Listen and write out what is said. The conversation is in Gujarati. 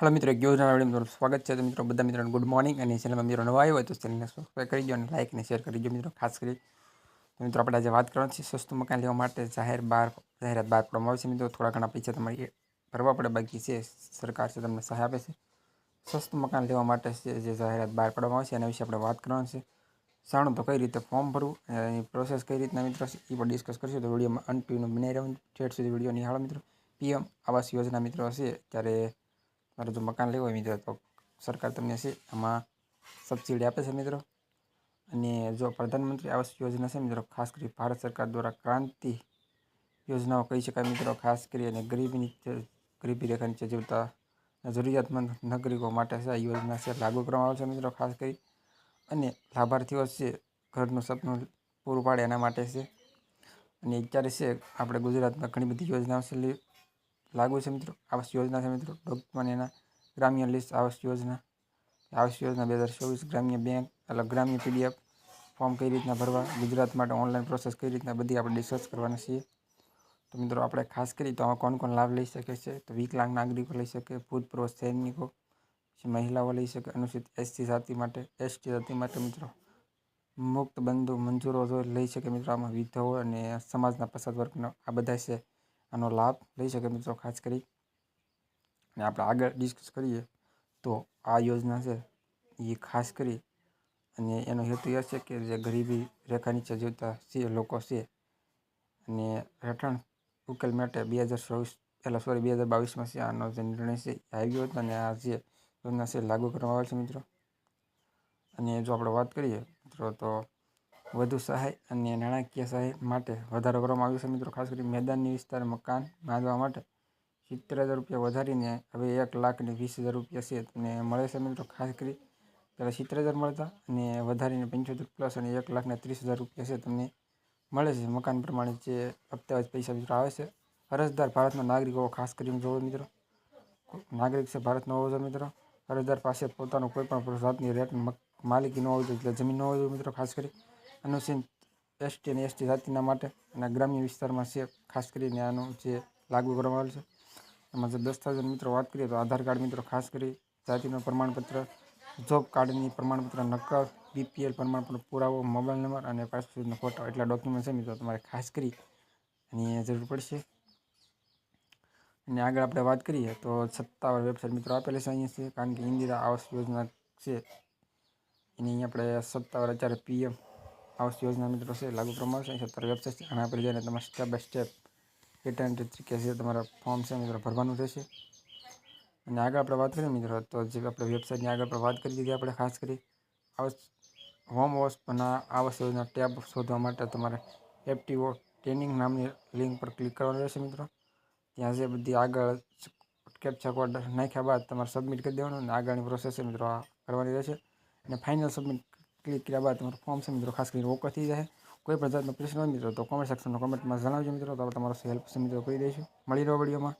હેલો મિત્રો, એક યોજના વીડિયો મિત્રો સ્વાગત છે. તો મિત્રો, બધા મિત્રોને ગુડ મોર્નિંગ અને ચેનલમાં મિત્રો નવા આવ્યો હોય તો ચેનલને સબસ્ક્રાઈબ કરી દો અને લાઇક અને શેર કરી દો મિત્રો, ખાસ કરી. તો મિત્રો, આપણે આજે વાત કરવાની છે સસ્તું મકાન લેવા માટે જાહેર બહાર જાહેરાત બહાર પાડવામાં આવે છે મિત્રો. થોડા ઘણા પૈસા તમારી ભરવા પડે, બાકી છે, સરકાર છે તમને સહાય આપે છે. સસ્તું મકાન લેવા માટે જે જાહેરાત બહાર પાડવામાં આવે છે એના વિશે આપણે વાત કરવાની છે. જાણો તો કઈ રીતે ફોર્મ ભરવું એની પ્રોસેસ કઈ રીતના મિત્રો, એ પણ ડિસ્કસ કરશું. તો વિડીયોમાં અનપીનું બનાવી રહ્યું ઠેઠ સુધી વીડિયો નિહાળો મિત્રો. પીએમ આવાસ યોજના મિત્રો હશે, ત્યારે તમારે જો મકાન લેવું હોય મિત્રો, તો સરકાર તમને છે આમાં સબસિડી આપે છે મિત્રો. અને જો પ્રધાનમંત્રી આવાસ યોજના છે મિત્રો, ખાસ કરી ભારત સરકાર દ્વારા ક્રાંતિ યોજનાઓ કહી શકાય મિત્રો, ખાસ કરી અને ગરીબી ગરીબી રેખા નીચે જીવતા જરૂરિયાતમંદ નાગરિકો માટે છે આ યોજના છે, લાગુ કરવામાં આવે છે મિત્રો, ખાસ કરી. અને લાભાર્થીઓ છે, ઘરનું સપનું પૂરું પાડે એના માટે છે. અને અત્યારે છે, આપણે ગુજરાતમાં ઘણી બધી યોજનાઓ છે લાગુ છે મિત્રો? આવાસ યોજના છે મિત્રો. ડોક્યુમેન્ટ એના ગ્રામ્ય લિસ્ટ આવાસ યોજના. આવાસ યોજના બે હજાર ચોવીસ ગ્રામ્ય બેંક એટલે ગ્રામ્ય પીડીએફ ફોર્મ કઈ રીતના ભરવા, ગુજરાત માટે ઓનલાઈન પ્રોસેસ કઈ રીતના બધી આપણે ડિસ્કસ કરવાના છીએ. તો મિત્રો આપણે ખાસ કરી તો આમાં કોણ કોણ લાભ લઈ શકે છે? તો વિકલાંગ નાગરિકો લઈ શકે, ભૂતપૂર્વ સૈનિકો મહિલાઓ લઈ શકે, અનુસૂચિત એસટી જાતિ માટે એસટી જાતિ માટે મિત્રો. મુક્ત બંધુ, મંજૂરો લઈ શકે મિત્રો આમાં વિધવો અને સમાજના પસાર વર્ગનો આ બધા છે. આનો લાભ લઈ શકે મિત્રો ખાસ કરી. અને આપણે આગળ ડિસ્કસ કરીએ તો આ યોજના છે એ ખાસ કરી અને એનો હેતુ એ છે કે જે ગરીબી રેખા નીચે જીવતા છે લોકો છે અને રહેઠાણ ઉકેલ માટે બે હજાર ચોવીસ એટલે સોરી બે હજાર બાવીસમાં છે આનો જે નિર્ણય છે આવ્યો હતો અને આ જે યોજના છે લાગુ કરવામાં આવે છે મિત્રો. અને જો આપણે વાત કરીએ મિત્રો તો વધુ સહાય અને નાણાકીય સહાય માટે વધારો કરવામાં આવ્યો છે. મિત્રો, ખાસ કરી મેદાનની વિસ્તાર મકાન બાંધવા માટે સિત્તેર હજાર રૂપિયા વધારીને હવે એક લાખ ને વીસ હજાર રૂપિયા છે તમને મળે છે. મિત્રો, ખાસ કરી પહેલાં સિત્તેર હજાર મળતા અને વધારીને પંચોતેર પ્લસ અને એક લાખને ત્રીસ હજાર રૂપિયા છે તમને મળે છે. મકાન પ્રમાણે જે હપ્તાવાજ પૈસા મિત્રો આવે છે, અરજદાર ભારતના નાગરિકો ખાસ કરીને જોવો મિત્રો. નાગરિક છે ભારતનો હોવો જોઈએ મિત્રો. અરજદાર પાસે પોતાનો કોઈ પણ જાતની રેટ માલિકી ન હોવી જોઈએ, એટલે જમીન ન હોવી જોઈએ મિત્રો, ખાસ કરી અનુસૂચિત એસટી અને એસટી જાતિના માટે અને ગ્રામ્ય વિસ્તારમાં છે, ખાસ કરીને આનું જે લાગુ કરવામાં આવેલ છે. એમાં જે દસ્તાવેજ મિત્રો વાત કરીએ તો આધાર કાર્ડ મિત્રો ખાસ કરી જાતિનું પ્રમાણપત્ર, જોબ કાર્ડની પ્રમાણપત્ર, નકલ બીપીએલ પ્રમાણપત્ર, પુરાવો, મોબાઈલ નંબર અને પાસપોર્ટનો ફોટો એટલા ડોક્યુમેન્ટ છે મિત્રો તમારે ખાસ કરી એની જરૂર પડશે. અને આગળ આપણે વાત કરીએ તો સત્તાવાર વેબસાઇટ મિત્રો આપેલી છે અહીંયા છે, કારણ કે ઇન્દિરા આવાસ યોજના છે. એની અહીંયા આપણે સત્તાવાર અત્યારે પીએમ આવાસ યોજના મિત્રો છે, લાગુ કરવામાં છે. સત્તાવાર વેબસાઇટ છે આના પર જઈને તમારે સ્ટેપ બાય સ્ટેપ રિટર્ન તરીકે છે તમારા ફોર્મ છે મિત્રો ભરવાનું રહેશે અને આગળ આપણે વાત કરીએ મિત્રો, તો જે આપણે વેબસાઇટની આગળ આપણે વાત કરી દીધી આપણે ખાસ કરી. આવાસ હોમ વોશના આવાસ યોજના ટેબ શોધવા માટે તમારે એફટીઓ ટ્રેનિંગ નામની લિંક પર ક્લિક કરવાનું રહેશે મિત્રો. ત્યાં જે બધી આગળ કેપ્ચા કોડ નાખ્યા બાદ તમારે સબમિટ કરી દેવાનું અને આગળની પ્રોસેસ મિત્રો કરવાની રહેશે. અને ફાઇનલ સબમિટ ક્લિક કર્યા બાદ તમારું ફોર્મ છે મિત્રો ખાસ કરીને ઓકે થઈ જાય. કોઈ પણ પ્રશ્ન હોય મિત્રો તો કોમેન્ટ સેક્શનમાં કોમેન્ટમાં જણાવજો મિત્રો. તો તમારો હેલ્પ છે મિત્રો કરી દઈશું. મળી રહ્યો વિડીયોમાં.